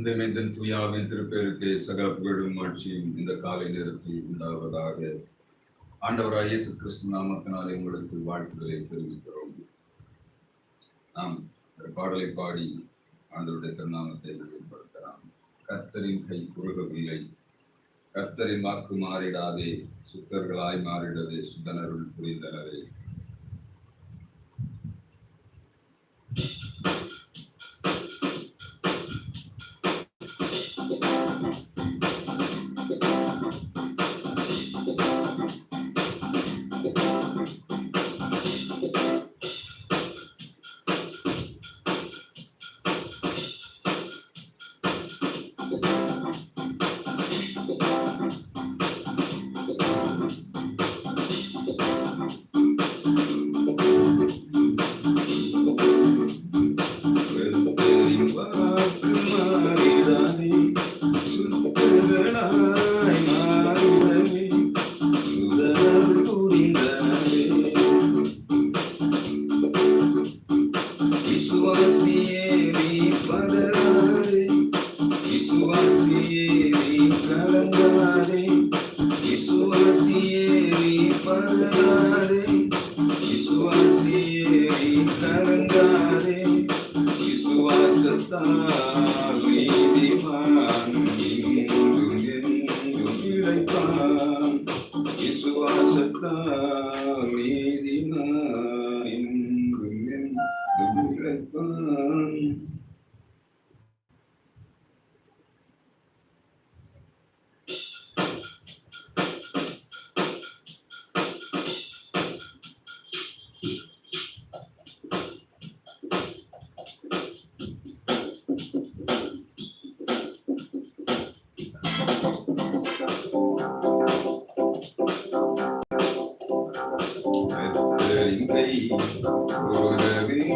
இந்த இணைந்தன் துயாவின் திருப்பேருக்கு சகல புகழும் ஆட்சியும் இந்த காலை நேரத்தில் உண்டாவதாக. ஆண்டவராக இயேசு கிறிஸ்து நாமத்தினாலே உங்களுக்கு வாழ்த்துக்களை தெரிவிக்கிறோம். நாம் இந்த பாடலை பாடி ஆண்டவருடைய திருநாமத்தை வெளிப்படுத்தலாம். கர்த்தரின் கை குறுகவில்லை. கர்த்தரின் வாக்கு மாறிடாதே. சுத்தர்களாய் மாறிடதே சுதனருள் புரிந்தனரே கர்த்தரின்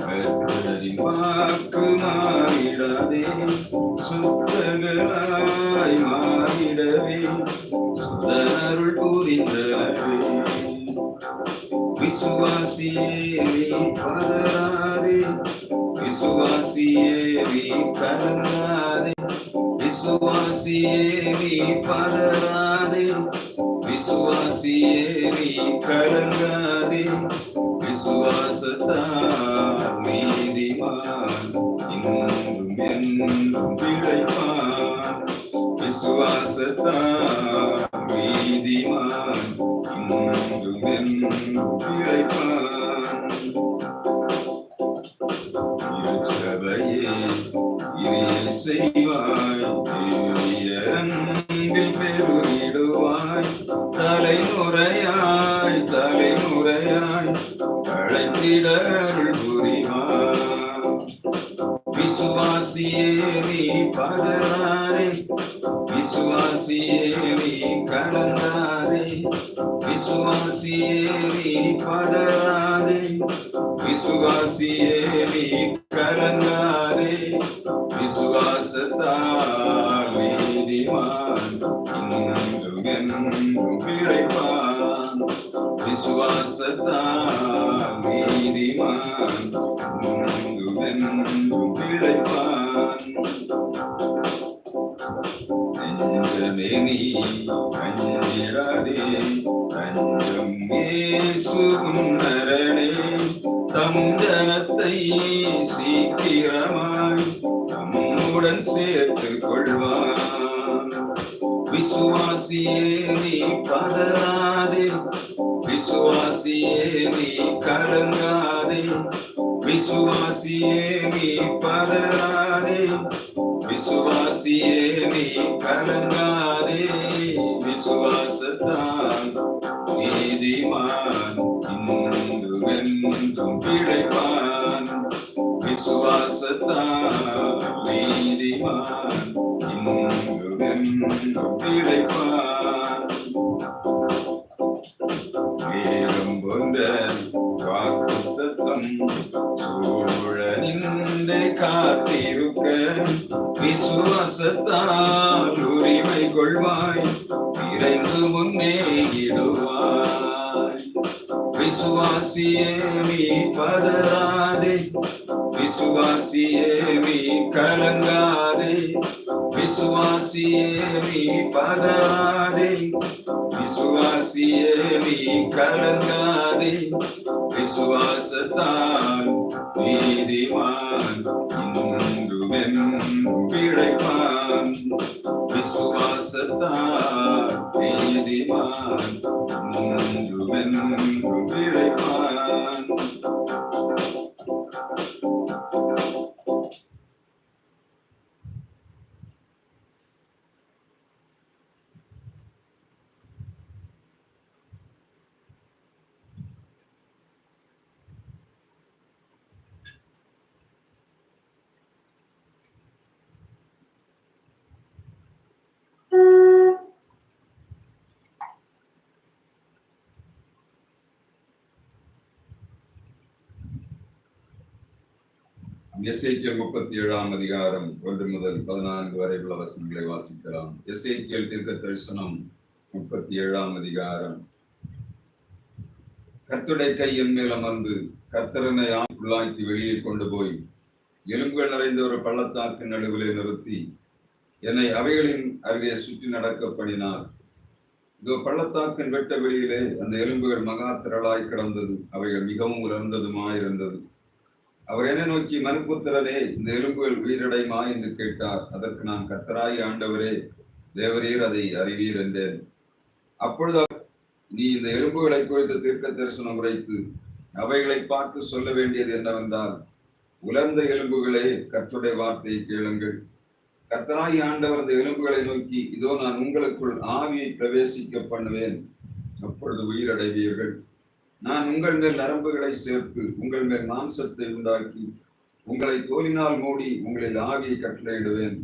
கை கூறவில்லை வாக்கு மாறிடாதே சுத்தங்களாய் மாறிடவே சுதருள் புரிந்தவே விசுவாசியே நீ பதறாதே விசுவாசியே நீ கலங்காதே விசுவாசியே நீ பதறாதே விசுவாசியே நீ கலங்காதே விசுவாசத்தால் விசுவாசத்தால் நீதிமான் இன்றும் பிழைப்பான் விசுவாசத்தால் நீதிமான் இன்றும் பிழைப்பான் நெஞ்சமே நீ அஞ்சிடாதே தஞ்சம் இயேசுவும் நரணே தம் ஜனத்தை சீக்கிரமாய் தம்முடன் சேர்த்துக் கொள்வான் விசுவாசியே நீ பதறாதே விசுவாசியே நீ கலங்காதே. விசுவாசியே நீ பதறாதே. விசுவாசியே நீ கலங்காதே. விசுவாசத்தான் நீதிமான். இன்றும் என்றும் பிழைப்பான். விசுவாசத்தான் நீதிமான் இன்றும் என்றும் பிழைப்பான் நேரம் நீ பதறாதே விசுவாசியே நீ கலங்காதே விசுவாசத்தால் நீதிமான் இன்றுமென்றும் பிழைப்பான். விசுவாசத்தால் நீதிமான் எஸ்ஐக்கியல் முப்பத்தி ஏழாம் அதிகாரம் ஒன்று முதல் பதினான்கு வரை உள்ள வசனங்களை வாசிக்கலாம். எஸ்ஐக்கியல் தீர்க்க தரிசனம் முப்பத்தி ஏழாம் அதிகாரம் கத்துடை கையின் மேல் அமர்ந்து கத்திரனை உள்ளாக்கி வெளியே கொண்டு போய் எலும்புகள் நிறைந்த ஒரு பள்ளத்தாக்கின் நடுவிலே நிறுத்தி என்னை அவைகளின் அருகே சுற்றி நடக்க பண்ணினார். இதோ பள்ளத்தாக்கின் வெட்ட வெளியிலே அந்த எலும்புகள் மகா திரளாய் கிடந்தது. அவைகள் மிகவும் உலர்ந்ததுமாயிருந்தது அவர் என்ன நோக்கி மனுப்புத்திரனே இந்த எலும்புகள் உயிரடையுமா? என்று கேட்டார். அதற்கு நான் கத்தராய் ஆண்டவரே தேவரீர் அதை அறிவீர் என்றேன். அப்பொழுது நீ இந்த எலும்புகளை குறித்து தீர்க்க தரிசனம் உரைத்து அவைகளை பார்த்து சொல்ல வேண்டியது என்னவென்றால் உலர்ந்த எலும்புகளே கத்துடைய வார்த்தையை கேளுங்கள். கத்தராய் ஆண்டவர் இந்த எலும்புகளை நோக்கி இதோ நான் உங்களுக்குள் ஆவியை பிரவேசிக்க பண்ணுவேன். அப்பொழுது உயிரடைவீர்கள் நான் உங்கள் மேல் நரம்புகளை சேர்த்து உங்கள் மேல் மாம்சத்தை உண்டாக்கி உங்களை தோலினால் மூடி உங்களில் ஆவியை கட்டளையிடுவேன்.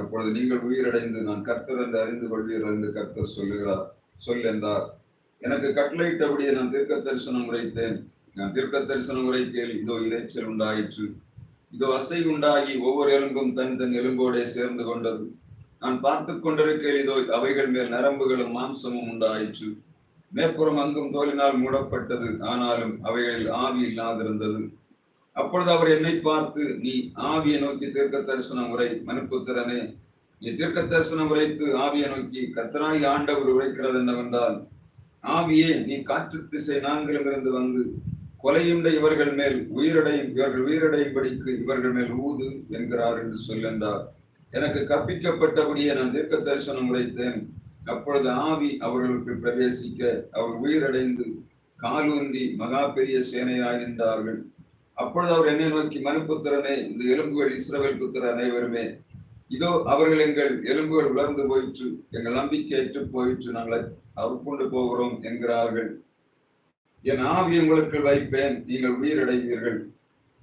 அப்பொழுது நீங்கள் உயிரடைந்து நான் கர்த்தர் என்று அறிந்து கொள்வீர்கள் என்று கர்த்தர் சொல்லுகிறார் சொல் என்றார். எனக்கு கட்டளையிட்டபடியே நான் தீர்க்க தரிசனம் உரைத்தேன். நான் தீர்க்க தரிசனம் உரைக்கையில் இதோ இறைச்சல் உண்டாயிற்று. இதோ அசை உண்டாகி ஒவ்வொரு எலும்பும் தன் தன் எலும்போடே சேர்ந்து கொண்டது. நான் பார்த்து கொண்டிருக்கையில் இதோ அவைகள் மேல் நரம்புகளும் மாம்சமும் உண்டாயிற்று. மேற்புறம் அங்கும் தோலினால் மூடப்பட்டது. ஆனாலும் அவைகளில் ஆவி இல்லாதிருந்தது. அப்பொழுது அவர் என்னை பார்த்து நீ ஆவியை நோக்கி தீர்க்க தரிசனம் உரை மனுப்புத்திரனே. நீ தீர்க்க தரிசனம் உரைத்து ஆவியை நோக்கி கத்தராய் ஆண்டவர் உரைக்கிறது என்னவென்றால் ஆவியே நீ காற்று திசை நான்கிலும் இருந்து வந்து கொலையுண்ட இவர்கள் மேல் உயிரடையும் இவர்கள் உயிரடையும்படிக்கு இவர்கள் மேல் ஊது என்கிறார் என்று சொல்லென்றார். எனக்கு கற்பிக்கப்பட்டபடியே நான் தீர்க்க தரிசனம் உரைத்தேன். அப்பொழுது ஆவி அவர்களுக்கு பிரவேசிக்க அவர் உயிரடைந்து காலூந்தி மகா பெரிய சேனையாய் நின்றார்கள். அப்பொழுது அவர் என்னை நோக்கி மனுப்புத்திரனே இந்த எலும்புகள் இஸ்ரவேல் புத்திர அனைவருமே இதோ அவர்கள் எங்கள் எலும்புகள் உலர்ந்து போயிற்று எங்கள் நம்பிக்கை ஏற்று போயிற்று நாங்கள் அறுப்புண்டு போகிறோம் என்கிறார்கள். என் ஆவி உங்களுக்கு வைப்பேன் நீங்கள் உயிரடைவீர்கள்.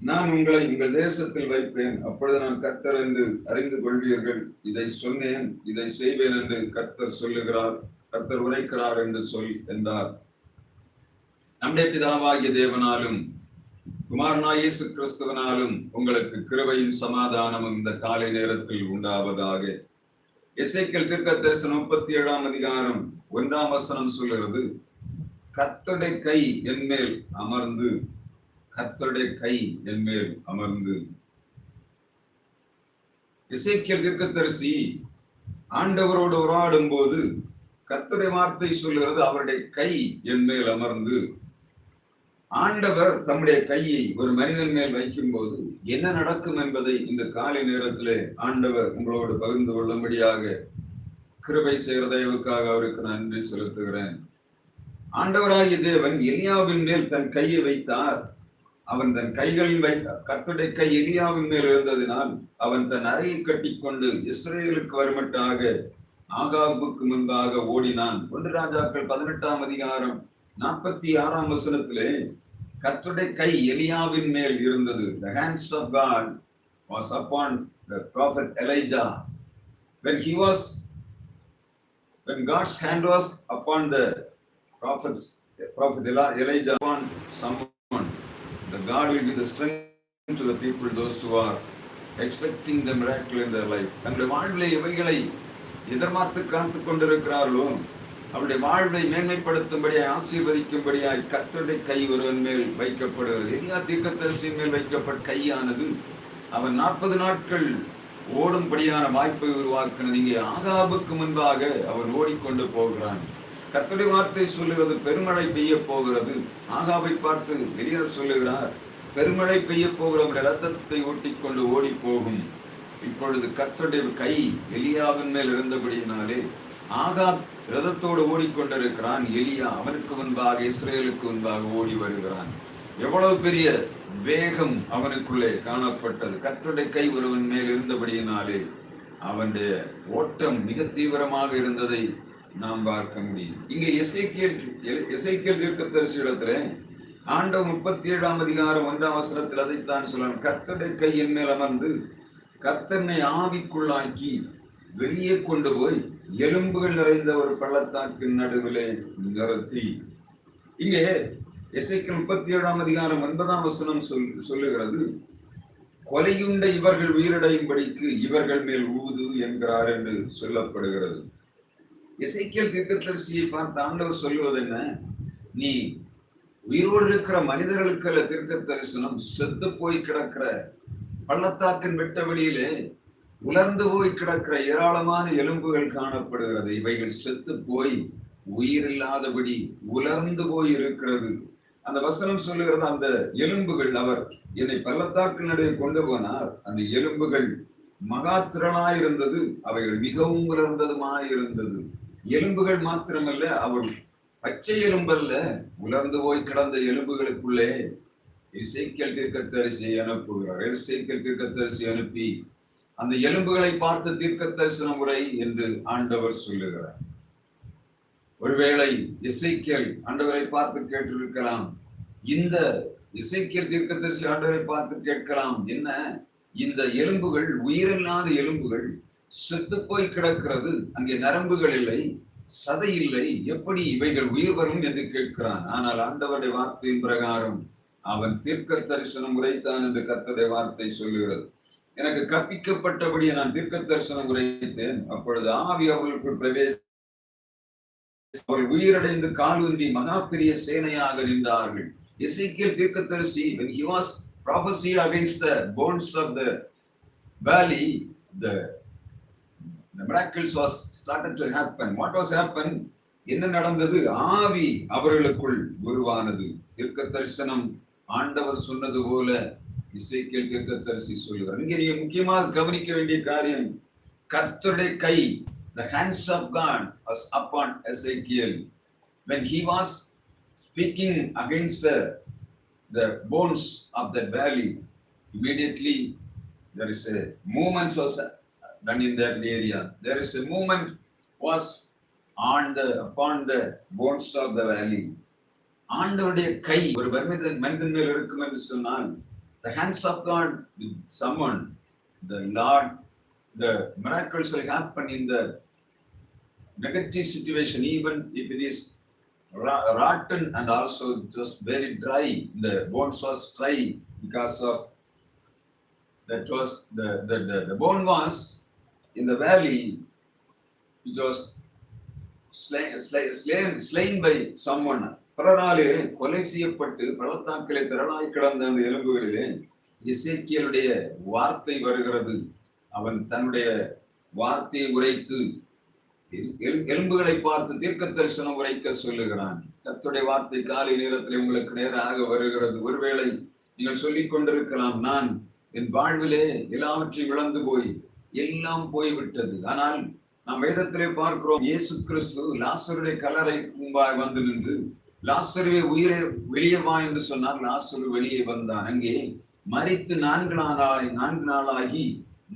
நான் உங்களை உங்கள் தேசத்தில் வைப்பேன். அப்பொழுது நான் கர்த்தர் என்று அறிந்து கொள்வீர்கள். இதை சொன்னேன் இதை செய்வேன் என்று கர்த்தர் சொல்லுகிறார். கர்த்தர் உரைக்கிறார் என்று சொல் என்றார். நம்முடைய பிதாவாகிய தேவனாலும் குமாரனா இயேசு கிறிஸ்துவனாலும் உங்களுக்கு கிருபையும் சமாதானமும் இந்த காலை நேரத்தில் உண்டாவதாக. இசைக்கல் தீர்க்க தரிசனம் முப்பத்தி ஏழாம் அதிகாரம் ஒன்றாம் வசனம் சொல்லுகிறது கத்தடை கை என்மேல் அமர்ந்து கத்தருடைய கை என் மேல் அமர்ந்து. இசைக்கியல் தீர்க்கத்தரிசி ஆண்டவரோடு உரையாடும் போது கத்துடைய வார்த்தை சொல்கிறது அவருடைய கை என் மேல் அமர்ந்து. ஆண்டவர் தம்முடைய கையை ஒரு மனிதன் மேல் வைக்கும் போது என்ன நடக்கும் என்பதை இந்த காலை நேரத்திலே ஆண்டவர் உங்களோடு பகிர்ந்து கொள்ளும்படியாக கிருபை செய்கிற தயவுக்காக அவருக்கு நன்றி செலுத்துகிறேன். ஆண்டவராகிய தேவன் எலியாவின் மேல் தன் கையை வைத்தார். அவன் தன் கைகளில் வைத்த கத்துடைய கை எலியாவின் மேல் இருந்ததினால் அவன் தன் அறையை கட்டிக்கொண்டு இஸ்ரேலுக்கு வருமட்டாக ஆகாபுக்கு முன்பாக ஓடினான். ஒன்று ராஜாக்கள் பதினெட்டாம் அதிகாரம் நாற்பத்தி ஆறாம் வசனத்திலே கத்துடைய கை எலியாவின் மேல் இருந்தது. The hands of God was upon the prophet Elijah when he was when God's hand was upon the prophets prophet Eli- Elijah upon someone the God will give the strength to the people those who are expecting the miracle in their life. தங்களுடைய வாழ்விலே இவைகளை எதிர்பார்த்து காத்து கொண்டிருக்கிறார்களோ அவருடைய வாழ்வை மேன்மைப்படுத்தும்படியாய் ஆசீர்வதிக்கும்படியாய் கத்தருடைய கை ஒருவன் மேல் வைக்கப்படுகிறது. எல்லா தீர்க்கதரிசியின் மேல் வைக்கப்பட்ட கையானது அவன் நாற்பது நாட்கள் ஓடும்படியான வாய்ப்பை உருவாக்குனது. இங்கே ஆகாபுக்கு முன்பாக அவன் ஓடிக்கொண்டு போகிறான். கர்த்தருடைய வார்த்தை சொல்லுகிறது பெருமழை பெய்ய போகிறது. ஆகாவை பார்த்து வெளியர் சொல்லுகிறார் பெருமழை பெய்ய போகிறவருடைய ரத்தத்தை ஓட்டிக்கொண்டு ஓடி போகும் இப்பொழுது கர்த்தருடைய கை எலியாவின் மேல் இருந்தபடியினாலே ஆகாப் ரதத்தோடு ஓடிக்கொண்டிருக்கிறான். எலியா அவனுக்கு முன்பாக இஸ்ரேலுக்கு முன்பாக ஓடி வருகிறான். எவ்வளவு பெரிய வேகம் அவனுக்குள்ளே காணப்பட்டது. கத்தடை கை ஒருவன் மேல் இருந்தபடியினாலே அவனுடைய ஓட்டம் மிக தீவிரமாக இருந்ததை நாம் பார்க்க முடியும். இங்க எசைக்கியல் எசைக்கியல் தீர்க்கதரிசி இடத்துல ஆண்டவர் முப்பத்தி ஏழாம் அதிகாரம் ஒன்றாம் வசனத்தில் அதைத்தான் சொல்லலாம். கத்தடை கையின் மேல் அமர்ந்து கத்தனை ஆவிக்குள்ளாக்கி வெளியே கொண்டு போய் எலும்புகள் நிறைந்த ஒரு பள்ளத்தாக்கின் நடுவிலே நிறுத்தி இங்கே எசைக்கு முப்பத்தி ஏழாம் அதிகாரம் ஒன்பதாம் வசனம் சொல் சொல்லுகிறது. கொலையுண்ட இவர்கள் உயிரடையும்படிக்கு இவர்கள் மேல் ஊது என்கிறார் என்று சொல்லப்படுகிறது. இசைக்கியல் தீர்க்கதரிசியை பார்த்து ஆண்டவர் சொல்லுவது என்ன? நீ உயிரோடு இருக்கிற மனிதர்களுக்கு அல்ல தீர்க்க தரிசனம் செத்து போய் கிடக்கிற பள்ளத்தாக்கின் வெட்ட வெளியிலே உலர்ந்து போய் கிடக்கிற ஏராளமான எலும்புகள் காணப்படுகிறது. இவைகள் செத்து போய் உயிர் இல்லாதபடி உலர்ந்து போய் இருக்கிறது. அந்த வசனம் சொல்லுகிறது அந்த எலும்புகள் அவர் என்னை பள்ளத்தாக்கு நடுவே கொண்டு போனார். அந்த எலும்புகள் மகா திரளாயிருந்தது அவைகள் மிகவும் உலர்ந்ததுமாயிருந்தது. எலும்புகள் மாத்திரமல்ல அவள் பச்சை எலும்பல்ல உலர்ந்து போய் கிடந்த எலும்புகளுக்குள்ளே இசைக்கல் தீர்க்கத்தரிசி அனுப்புகிறார். இசைக்கல் தீர்க்கத்தரிசி அனுப்பி அந்த எலும்புகளை பார்த்து தீர்க்க தரிசன முறை என்று ஆண்டவர் சொல்லுகிறார். ஒருவேளை இசைக்கல் ஆண்டவரை பார்த்து கேட்டிருக்கலாம். இந்த இசைக்கல் தீர்க்கதரிசி ஆண்டவரை பார்த்து கேட்கலாம். என்ன? இந்த எலும்புகள் உயிரில்லாத எலும்புகள் செத்து போய் கிடக்கிறது அங்கே நரம்புகள் இல்லை சதை இல்லை எப்படி இவைகள் உயிர் வரும் என்று கேட்கிறான். ஆனால் ஆண்டவருடைய வார்த்தையின் பிரகாரம் அவன் தீர்க்க தரிசனம் உரைத்தான் என்று கர்த்தருடைய வார்த்தை சொல்லுகிறது. எனக்கு கற்பிக்கப்பட்டபடியே நான் தீர்க்க தரிசனம் உரைத்தேன். அப்பொழுது ஆவி அவர்களுக்கு பிரவேச அவர்கள் உயிரடைந்து காலூன்றி மகா பெரிய சேனையாக நின்றார்கள். தீர்க்க தரிசி when he was prophesied against the bones of the valley the the miracles was started to happen what was happened என்ன நடந்தது ஆவி அவர்களுக்குள் உருவானது தீர்க்க தரிசனம் ஆண்டவர் சொன்னது போல இசைக்கியல் தீர்க்கதரிசி சொல்லுகிறார் இங்கே நீங்க முக்கியமாக கவனிக்க வேண்டிய காரியம் கர்த்தருடைய கை the hands of God was upon Ezekiel when he was speaking against the, the bones of that valley. Immediately there is a movement was done in that area. There is a movement was on the upon the bones of the valley. ஆண்டவருடைய கை ஒரு மனிதன் மனிதன் மேல் இருக்கும் என்று சொன்னால் the hands of God with someone, the Lord, the miracles will happen in the negative situation, even if it is ra- rotten and also just very dry. The bones was dry because of that was the, the, the, the bone was in the valley, which was slain, slain, slain, slain by someone. கொலை செய்யப்பட்டு பள்ளத்தாக்கிலே திரளாய் கிடந்த அந்த எலும்புகளிலே இசைக்கியலுடைய வார்த்தை வருகிறது. அவன் தன்னுடைய வார்த்தையை உரைத்து எலும்புகளை பார்த்து தீர்க்க தரிசனம் உரைக்க சொல்லுகிறான். கர்த்தருடைய வார்த்தை காலை நேரத்தில் உங்களுக்கு நேராக வருகிறது. ஒருவேளை நீங்கள் சொல்லிக் கொண்டிருக்கலாம் நான் என் வாழ்விலே எல்லாவற்றையும் இழந்து போய் எல்லாம் போய்விட்டது. ஆனால் நாம் வேதத்திலே பார்க்கிறோம் இயேசு கிறிஸ்து லாசருடைய கலரை முன்பாக வந்து நின்று லாசருவே உயிரை வெளியே வா என்று சொன்னார். லாசரு வெளியே வந்தான். அங்கே மறித்து நான்கு நாளாய் நான்கு நாளாகி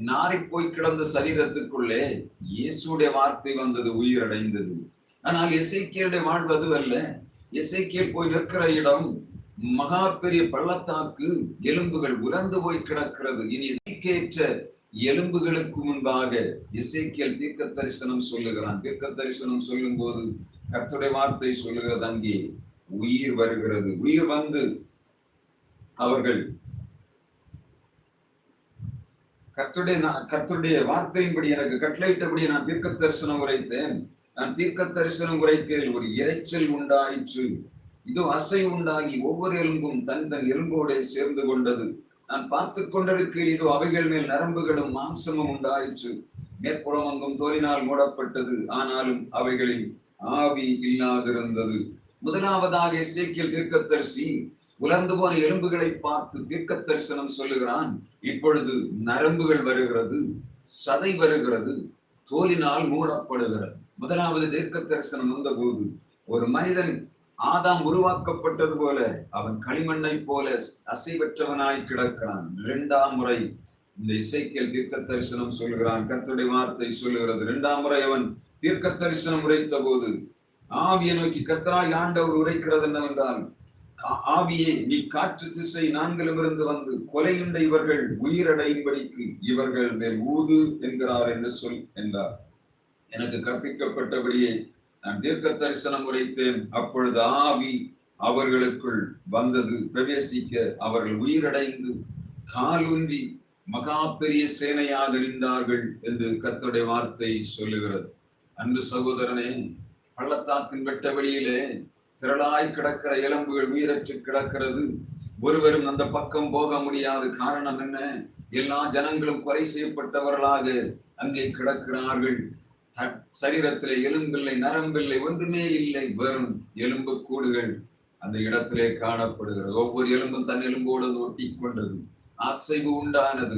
நாரி போய் கிடந்த சரீரத்துக்குள்ளே இயேசுடைய வார்த்தை வந்தது உயிரடைந்தது. ஆனால் எசைக்கியலுடைய வாழ்வு அது அல்ல. எசைக்கியல் போய் நிற்கிற இடம் மகா பெரிய பள்ளத்தாக்கு எலும்புகள் உறந்து போய் கிடக்கிறது. இனி நம்பிக்கையற்ற எலும்புகளுக்கு முன்பாக இசைக்கியல் தீர்க்க தரிசனம் சொல்லுகிறான். தீர்க்க தரிசனம் சொல்லும் போது கத்துடைய வார்த்தை சொல்லுகிறது. அங்கே உயிர் வருகிறது. உயிர் வந்து அவர்கள் கத்துடைய கத்துடைய வார்த்தையின்படி எனக்கு கட்டளையிட்டபடி நான் தீர்க்க தரிசனம் உரைத்தேன். நான் தீர்க்க தரிசனம் உரைக்கையில் ஒரு இரைச்சல் உண்டாயிற்று. இதோ அசை உண்டாகி ஒவ்வொரு எலும்பும் தன் தன் எலும்போட சேர்ந்து கொண்டது. நான் பார்த்து கொண்டிருக்கையில் இது அவைகள் மேல் நரம்புகளும் மாம்சமும் உண்டாயிற்று. மேற்புறம் அங்கும் தோலினால் மூடப்பட்டது. ஆனாலும் அவைகளில் ஆவி இல்லாதிருந்தது. முதலாவதாக இசைக்கியல் தீர்க்கத்தரிசி உலர்ந்து போன எலும்புகளை பார்த்து தீர்க்க தரிசனம் சொல்லுகிறான் இப்பொழுது நரம்புகள் வருகிறது சதை வருகிறது தோலினால் மூடப்படுகிறது. முதலாவது தீர்க்க தரிசனம் வந்தபோது ஒரு மனிதன் ஆதாம் உருவாக்கப்பட்டது போல அவன் களிமண்ணை போல அசைவற்றவனாய் கிடக்கிறான். இரண்டாம் முறை இந்த இசைக்கியல் தீர்க்க தரிசனம் சொல்கிறான். கத்துடைய வார்த்தை சொல்லுகிறது. இரண்டாம் முறை அவன் தீர்க்க தரிசனம் உரைத்த போது ஆவியை நோக்கி கத்தராய் ஆண்டவர் உரைக்கிறது என்னவென்றால் ஆவியே நீ காற்று திசை நான்கிலும் இருந்து வந்து கொலையுண்ட இவர்கள் உயிரடையும்படிக்கு இவர்கள் மேல் ஊது என்கிறார் என்று சொல் என்றார். எனக்கு கற்பிக்கப்பட்டபடியே நான் தீர்க்க தரிசனம் உரைத்தேன். அப்பொழுது ஆவி அவர்களுக்குள் வந்தது. பிரவேசிக்க அவர்கள் உயிரடைந்து காலூன்றி மகா பெரிய சேனையாக நின்றார்கள் என்று கர்த்தருடைய வார்த்தை சொல்லுகிறது. அன்பு சகோதரனே பள்ளத்தாக்கின் வெட்ட வெளியிலே திரளாய் கிடக்கிற எலும்புகள் உயிரற்று கிடக்கிறது. ஒருவரும் அந்த பக்கம் போக முடியாது காரணம் என்ன? எல்லா ஜனங்களும் கொலை செய்யப்பட்டவர்களாக அங்கே கிடக்கிறார்கள். சரீரத்திலே எலும்பில்லை நரம்பில்லை ஒன்றுமே இல்லை. வெறும் எலும்பு கூடுகள் அந்த இடத்திலே காணப்படுகிறது. ஒவ்வொரு எலும்பும் தன் எலும்போடு ஒட்டி கொண்டது அசைவு உண்டானது.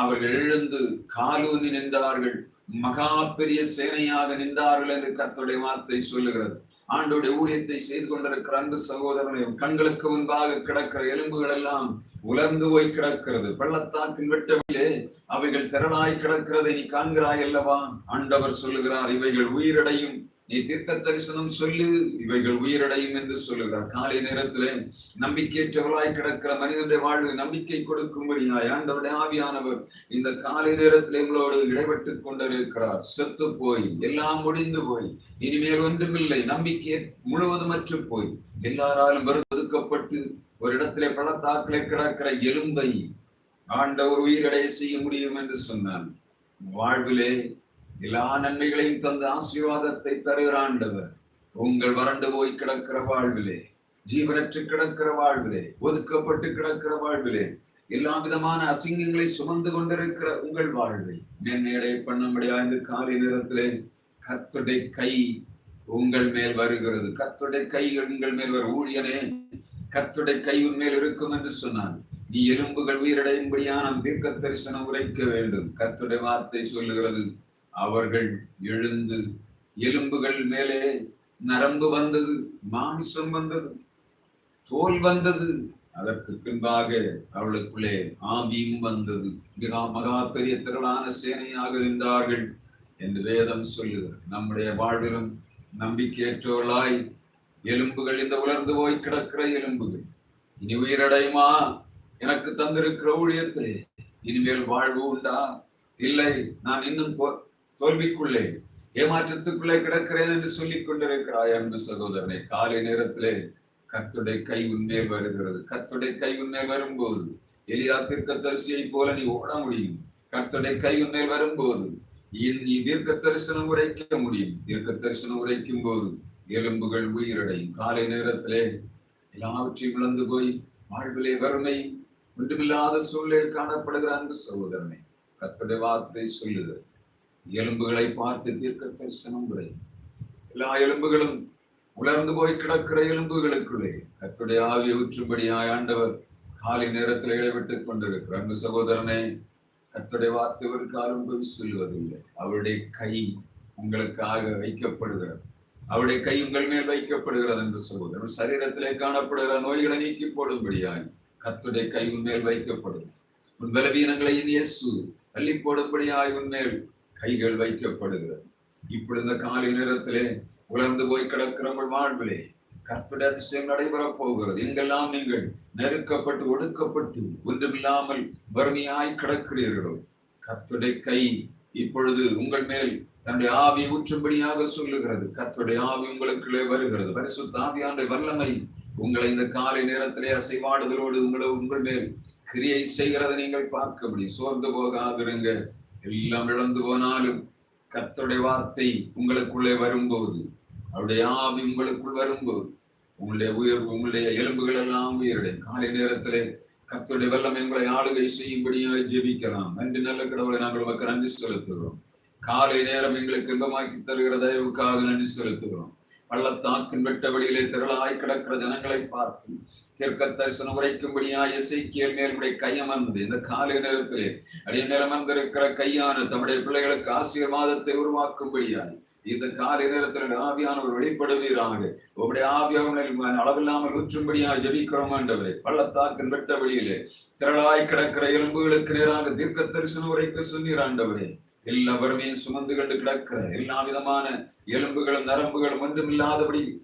அவர்கள் எழுந்து காலூனி நின்றார்கள். மகா பெரிய சேனையாக நின்றார்கள் என்று கத்தோடைய வார்த்தை சொல்லுகிறது. ஆண்டோடைய ஊழியத்தை செய்து கொண்டிருக்கிற அன்பு சகோதரனையும் கண்களுக்கு முன்பாக கிடக்கிற எலும்புகள் எல்லாம் உலர்ந்து போய் கிடக்கிறது. பள்ளத்தாக்கின் வெட்டவிலே அவைகள் திரளாய் கிடக்கிறதை. நீ காண்கிறாய் அல்லவா? ஆண்டவர் சொல்லுகிறார் இவைகள் உயிரடையும். நீ தீர்க்க தரிசனம் சொல்லு இவைகள் உயிரடையும் என்று சொல்லுகிறார் காலை நேரத்திலே நம்பிக்கையற்றவளாய் கிடக்கிற மனிதனுடைய வாழ்வில் நம்பிக்கை கொடுக்கும்படியாய் ஆண்டவருடைய ஆவியானவர் இந்த காலை நேரத்தில் எங்களோடு இடைபட்டு கொண்டிருக்கிறார். செத்து போய் எல்லாம் முடிந்து போய் இனிமேல் ஒன்றுமில்லை. நம்பிக்கை முழுவதும் அற்று போய் எல்லாராலும் ஒதுக்கப்பட்டு ஒரு இடத்திலே பள்ளத்தாக்கிலே கிடக்கிற எலும்பை ஆண்டவர் உயிரடைய செய்ய முடியும் என்று சொன்னான். வாழ்விலே எல்லா நன்மைகளையும் தந்த ஆசீர்வாதத்தை தருகிறாண்டவர் உங்கள் வறண்டு போய் கிடக்கிற வாழ்விலே ஜீவனற்று கிடக்கிற வாழ்விலே ஒதுக்கப்பட்டு கிடக்கிற வாழ்விலே எல்லா விதமான அசிங்கங்களை சுமந்து கொண்டிருக்கிற உங்கள் வாழ்வை மேன்மையடை பண்ண முடியாது காலை நேரத்திலே கத்துடைய கை உங்கள் மேல் வருகிறது. கத்துடைய கை உங்கள் மேல் வரும். ஊழியனே கத்துடைய கை உண்மையில் இருக்கும் என்று சொன்னான் நீ எலும்புகள் உயிரடையும்படியான தீர்க்க தரிசனம் உரைக்க வேண்டும். கத்துடைய வார்த்தை சொல்லுகிறது அவர்கள் எழுந்து எலும்புகள் மேலே நரம்பு வந்தது மாமிசம் வந்தது தோல் வந்தது. அதற்கு பின்பாக அவளுக்குள்ளே ஆவியும் வந்தது. மிக மகா பெரிய திரளான சேனையாக நின்றார்கள் என்று வேதம் சொல்லுகிறது. நம்முடைய வாழ்விலும் நம்பிக்கையற்றவர்களாய் எலும்புகள் இந்த உலர்ந்து போய் கிடக்கிற எலும்புகள். இனி உயிரடையுமா? எனக்கு தந்திருக்கிற ஊழியத்திலே. இனிமேல் வாழ்வு உண்டா? இல்லை நான் இன்னும் போ- தோல்விக்குள்ளே ஏமாற்றத்துக்குள்ளே கிடக்கிறேன் என்று சொல்லிக் கொண்டிருக்கிறாய் அன்பு சகோதரனை. காலை நேரத்திலே கத்துடைய கை உன்மேல் வருகிறது. கத்துடைய கை உன்மேல் வரும்போது எலியா தீர்க்க தரிசியை போல நீ ஓட முடியும். கத்துடைய கை உன்மேல் வரும்போது நீ தீர்க்க தரிசனம் உரைக்க முடியும். தீர்க்க தரிசனம் உரைக்கும் போது எலும்புகள் உயிரடையும். காலை நேரத்திலே எல்லாவற்றையும் இழந்து போய் வாழ்விலே வறுமை ஒன்றுமில்லாத சூழலில் காணப்படுகிற அன்பு சகோதரனை கத்துடைய வார்த்தை சொல்லுது. எலும்புகளை பார்த்து தீர்க்க தரிசனம் உரை எல்லா எலும்புகளும் உலர்ந்து போய் கிடக்கிற எலும்புகளுக்குள்ளே கத்துடைய ஆவியை ஊற்றும்படியாய் ஆண்டவர் காலை நேரத்தில் இடைவிட்டுக் கொண்டிருக்கிறார். அன்பு சகோதரனே கத்துடைய வார்த்தை ஒரு காலம் போய் சொல்லுவதில்லை. அவருடைய கை உங்களுக்காக வைக்கப்படுகிறது. அவருடைய கை உங்கள் மேல் வைக்கப்படுகிறது என்று சகோதரன் சரீரத்திலே காணப்படுகிற நோய்களை நீக்கி போடும்படியாய் கத்துடைய கை உன் மேல் வைக்கப்படுகிறது. உன் பலவீனங்களை இயேசு தள்ளி போடும்படியாய் உன் மேல் கைகள் வைக்கப்படுகிறது. இப்படி இந்த காலை நேரத்திலே உலர்ந்து போய் கிடக்கிற உங்கள் வாழ்விலே கர்த்தருடைய அதிசயம் நடைபெறப் போகிறது. எங்கெல்லாம் நீங்கள் நெருக்கப்பட்டு ஒடுக்கப்பட்டு ஒன்றுமில்லாமல் வறுமையாய் கிடக்கிறீர்களோ கர்த்தருடைய கை இப்பொழுது உங்கள் மேல் தன்னுடைய ஆவி ஊற்றும்படியாக சொல்லுகிறது. கத்துடைய ஆவி உங்களுக்குள்ளே வருகிறது. பரிசுத்த ஆவியாண்ட வல்லமை உங்களை இந்த காலை நேரத்திலே அசைவாடுதலோடு உங்களை உங்கள் மேல் கிரியை செய்கிறதை நீங்கள் பார்க்க முடியும். சோர்ந்து போகாதிருங்க. எல்லாம் இழந்து போனாலும் கர்த்தருடைய வார்த்தை உங்களுக்குள்ளே வரும்போது அவருடைய ஆவி உங்களுக்குள் வரும்போது உங்களுடைய உயர்வு உங்களுடைய எலும்புகள் எல்லாம் உயருடைய. காலை நேரத்திலே கர்த்தருடைய வல்லமை உங்களை ஆளுகை செய்யும்படியாக ஜெபிக்கலாம். நன்றி நல்ல கடவுளை நாங்கள் உமக்கு நன்றி செலுத்துகிறோம். காலை நேரம் எங்களுக்கு இன்பமாக்கி தருகிற தயவுக்காக நன்றி செலுத்துகிறோம். பள்ளத்தாக்கின் வெட்ட வழியிலே திரளாய் கிடக்கிற ஜனங்களை பார்த்து தீர்க்க தரிசனம் உரைக்கும்படியாய் இசைக்கியல் மேலுடைய கையமர்ந்து இந்த காலை நேரத்திலே அடிய நிலமர்ந்திருக்கிற கையான தம்முடைய பிள்ளைகளுக்கு ஆசீர்வாதத்தை உருவாக்கும்படியாய் இந்த காலை நேரத்தில் ஆவியானவர் வெளிப்படுவீராக. உங்களுடைய ஆவியானவர் அளவில்லாமல் ஊற்றும்படியாக ஜபிக்கிறோம் ஆண்டவரே. பள்ளத்தாக்கின் வெட்ட வழியிலே திரளாய் கிடக்கிற எலும்புகளுக்கு நேராக தீர்க்க தரிசனம் உரைக்க சொன்னீர் ஆண்டவரே. எல்லா வறுமையும் சுமந்து கொண்டு கிடக்கிற எல்லா விதமான எலும்புகளும் நரம்புகளும் ஒன்றும் இல்லாதபடி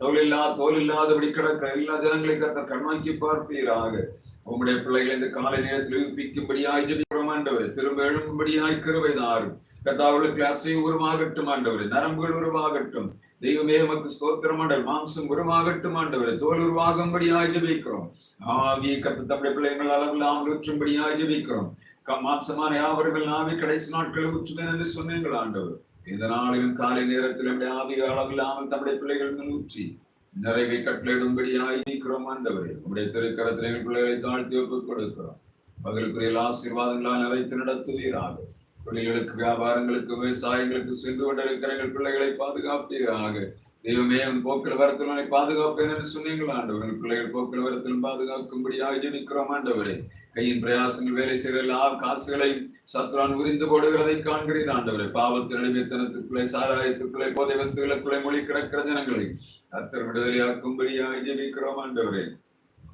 தோலில்லா தோல் இல்லாதபடி கிடக்கிற எல்லா ஜனங்களை கத்த கண்ணாக்கி பார்ப்பீராக. உங்களுடைய பிள்ளைகளை இந்த காலை நேரத்தில் உயிர்ப்பிக்கும்படியாய் ஜெபிக்கிறோம் திரும்ப எழும்படியாய் கிருபை தாரும். கத்தாவுகளுக்கு அசை உருவாகட்டும் ஆண்டவர். நரம்புகள் உருவாகட்டும். தெய்வமே நமக்கு ஸ்தோத்திரம் ஆண்டவர். மாம்சம் உருவாகட்டும் ஆண்டவர். தோல் உருவாகும்படியாய் ஜெபிக்கிறோம். ஆவியை கத்து தம்முடைய பிள்ளைகள் அளவில்லாமல் ஊற்றும்படியாய் ஜெபிக்கிறோம். க- மாம்சமான யாவர்கள் ஆவி கடைசி நாட்கள் உச்சுதன் என்று சொன்னீங்கள் ஆண்டவர். இந்த நாளிலும் காலை நேரத்தில் நம்முடைய ஆவி அளவில்லாமல் தம்முடைய பிள்ளைகள் மேல் ஊற்றி நிறைவை கட்டளையிடும்படியாய் இருக்கிறோம் ஆண்டவரே. உங்களுடைய திருக்கரத்தில் எங்கள் பிள்ளைகளை தாழ்த்தி ஒப்புக் கொடுக்கிறோம். பகலுக்குரிய ஆசீர்வாதங்களால் நிறைத்து நடத்துவீராக. தொழில்களுக்கு வியாபாரங்களுக்கு விவசாயங்களுக்கு சென்று கொண்டிருக்கிற எங்கள் பிள்ளைகளை பாதுகாப்பீராக. தெய்வமே உன் போக்கில் வரத்தில் உன்னை பாதுகாப்பேன் என்று சொன்னீங்கள் ஆண்டவர் எங்கள் பிள்ளைகள் போக்கில் வரத்திலும் பாதுகாக்கும்படியாக ஜெபிக்கிறோம் ஆண்டவரே கையின் பிரயாசங்கள் வேலை செய்கிற எல்லா காசுகளையும் சத்ரான் உரிந்து போடுகிறதை காண்கிறீர் ஆண்டவரே பாவத்தின் அடிமைத்தனத்துக்குள்ளே சாராயத்துக்குள்ளே போதை வசதிகளுக்குள்ளே மொழி கிடக்கிற ஜனங்களை கத்தர் விடுதலையாக்கும்படியாக ஜெபிக்கிறோம் ஆண்டவரே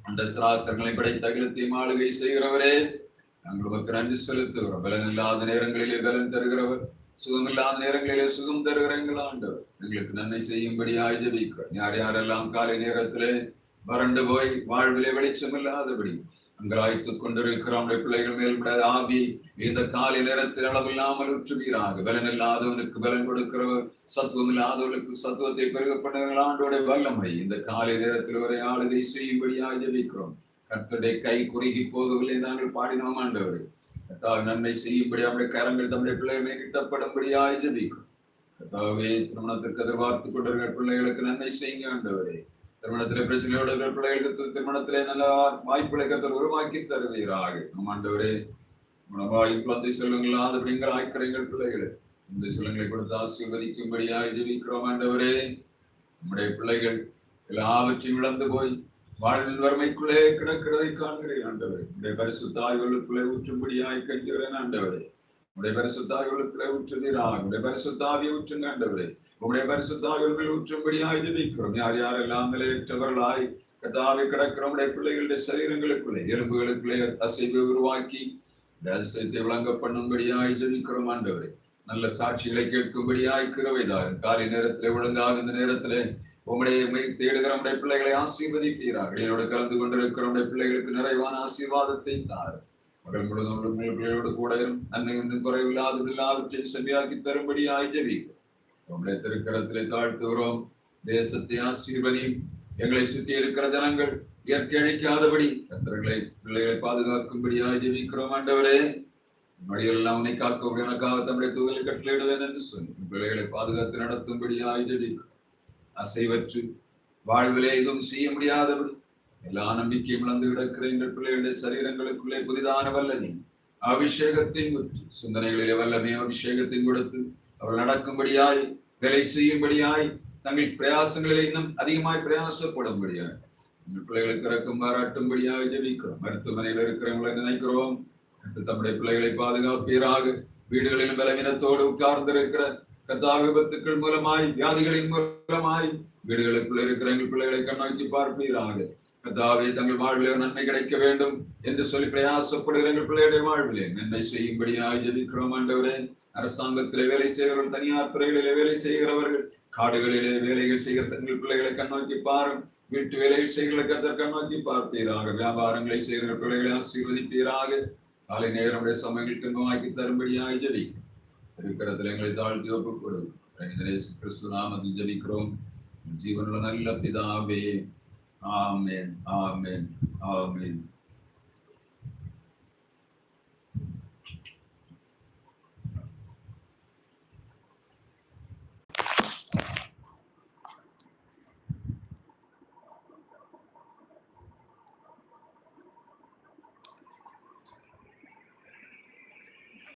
அந்த சிராசங்களை படைத்த அகிலத்தையும் ஆளுகை செய்கிறவரே நாங்கள் உமக்கு நன்றி செலுத்துகிறோம் பலன் இல்லாத நேரங்களிலே பலன் தருகிறவர் சுகமில்லாத நேரங்களிலே சுகம் தருகிற எங்கள் ஆண்டவர். எங்களுக்கு நன்மை செய்யும்படியாய் ஜெபிக்கிறோம். யார் யாரெல்லாம் காலை நேரத்திலே வறண்டு போய் வாழ்விலே வெளிச்சம் இல்லாதபடி அங்கலாய்த்துக் கொண்டிருக்கிறோம் பிள்ளைகள் மேல் ஆவி இந்த காலை நேரத்தில் அளவில்லாமல் உற்றுவீராக. பலன் இல்லாதவனுக்கு பலன் கொடுக்கிறவர் சத்துவம் இல்லாதவர்களுக்கு சத்துவத்தை பெருக பண்ணுகிற ஆண்டோடைய வல்லமை. இந்த காலை நேரத்தில் ஒரு ஆளுகை செய்யும்படியாக ஜபிக்கிறோம். கர்த்தருடைய கை குறுகி போகவில்லை நாங்கள் பாடினோம் ஆண்டவரே. கர்த்தாவை நன்மை செய்யும்படி நம்முடைய கரங்கள் நம்முடைய பிள்ளைகளை கிட்டப்படும்படியாய் ஜபிக்கும் கர்த்தாவே திருமணத்திற்கு எதிர்பார்த்து கொண்டிருக்கிற பிள்ளைகளுக்கு நன்மை செய்யுங்க ஆண்டவரே. திருமணத்திலே பிரச்சனையோட இருக்கிற பிள்ளைகளுக்கு திருமணத்திலே நல்ல வாய்ப்புகளை கத்தர் உருவாக்கி தருவீராக. நம் ஆண்டவரே உணவாய் குழந்தை செல்வங்கள் அப்படிங்கிற ஆய்க்கிறங்கள் பிள்ளைகளை இந்த செல்வங்களை கொடுத்து ஆசீர்வதிக்கும்படியாய் ஜெபிக்கிறோம் ஆண்டவரே. நம்முடைய பிள்ளைகள் எல்லாவற்றையும் இழந்து போய் வாழ்வில் வறுமைக்குள்ளே கிடக்கிறதை காண்கிறேன் ஆண்டவரே உடைய பரிசுத்த ஆய்வுகளுக்குள்ளே ஊற்றும்படியாய் கெஞ்சுகிறேன் ஆண்டவரே உடைய பரிசுத்த ஆய்வுகளுக்குள்ளே ஊற்றுவீராக உடைய பரிசுத்த ஆவியை ஊற்றுங்க ஆண்டவரே உடைய பரிசுத்த ஆய்வுகள் ஊற்றும்படியாய் ஜெபிக்கிறோம் யார் யாரெல்லாம் நிலையற்றவர்களாய் கதாவை கிடக்கிற உடைய பிள்ளைகளுடைய சரீரங்களுக்குள்ளே எலும்புகளுக்குள்ளே அசைவை உருவாக்கி ரகசியத்தை விளங்க பண்ணும்படியாய் ஜெபிக்கிறோம் ஆண்டவரே நல்ல சாட்சிகளை கேட்கும்படியாய் கிருவைதார் காலை நேரத்திலே ஒழுங்காக இந்த நேரத்திலே உம்முடைய தேடுகிற உடைய பிள்ளைகளை ஆசீர்வதிப்பீராக. என்னோடு கலந்து கொண்டிருக்கிற உடைய பிள்ளைகளுக்கு நிறைவான ஆசீர்வாதத்தை தார். மகள் முழுதும் உங்கள் பிள்ளைகளோடு கூட இரும் நன்மை ஒன்றும் குறைவில்லாத எல்லாவற்றையும் செவியாக்கி தரும்படி ஜெபிக்கிறோம் உம்முடைய திருக்கரத்திலே தாழ்த்துகிறோம். தேசத்தை ஆசீர்வதியும். எங்களை சுற்றி இருக்கிற ஜனங்கள் இயற்கை அழிக்காதபடி கத்தர்களை பிள்ளைகளை பாதுகாக்கும்படியாக ஜெபிக்கிறோம் ஆண்டவரே. மடியெல்லாம் உன்னை காக்க எனக்காக தம்முடைய தூதலை கட்டளையிடுவேன் என்று சொல்லி பிள்ளைகளை பாதுகாத்து நடத்தும்படியாக ஜெபிக்கிறோம். அசைவற்று வாழ்விலே எதுவும் செய்ய முடியாதபடி எல்லா நம்பிக்கையும் இழந்து கிடக்கிற எங்கள் பிள்ளைகளுடைய சரீரங்களுக்குள்ளே புதிதான வல்லனை அபிஷேகத்தையும் ஊற்றி சிந்தனைகளிலே வல்லமே அபிஷேகத்தையும் கொடுத்து அவள் நடக்கும்படியாய் வேலை செய்யும்படியாய் தங்கள் பிரயாசங்களில் இன்னும் அதிகமாய் பிரயாசப்படும்படியாய். எங்கள் பிள்ளைகளுக்கு இறக்கும் பாராட்டும்படியாக ஜெபிக்கிறோம். மருத்துவமனையில் இருக்கிறவங்களை நினைக்கிறோம். தம்முடைய பிள்ளைகளை பாதுகாப்பீராக. வீடுகளில் பலவீனத்தோடு உட்கார்ந்திருக்கிற கத்தா விபத்துக்கள் மூலமாய் வியாதிகளின் மூலமாய் வீடுகளுக்குள்ள இருக்கிற எங்கள் பிள்ளைகளை கண்ணோக்கி பார்ப்பீராக. கத்தாவே தங்கள் வாழ்விலே நன்மை கிடைக்க வேண்டும் என்று சொல்லி பிரயாசப்படுகிற எங்கள் பிள்ளையுடைய வாழ்விலே. நன்மை செய்யும்படியாய் ஜபிக்கிறோம் ஆண்டவரே. அரசாங்கத்திலே வேலை செய்கிறவர்கள் தனியார் துறைகளிலே வேலை செய்கிறவர்கள் காடுகளிலே வேலைகள் செய்கிற எங்கள் பிள்ளைகளை கண்ணோக்கி பாரும். வீட்டு வேலைகள் செய்கிற கத்தர் கண்ணோக்கி பார்ப்பீராக. வியாபாரங்களை செய்கிற பிள்ளைகளை ஆசீர்வதிப்பீராக. காலை நேரம் சமயங்கள் துன்பமாக்கி தரும்படியாக ஜெபி இருக்கிறதுல எங்களை தாழ்த்தி ஒப்புக்கொடும் கிறிஸ்து நாமத்தில் ஜபிக்கிறோம். ஜீவனுள்ள நல்ல பிதாவே. ஆமேன் ஆமேன் ஆமேன்.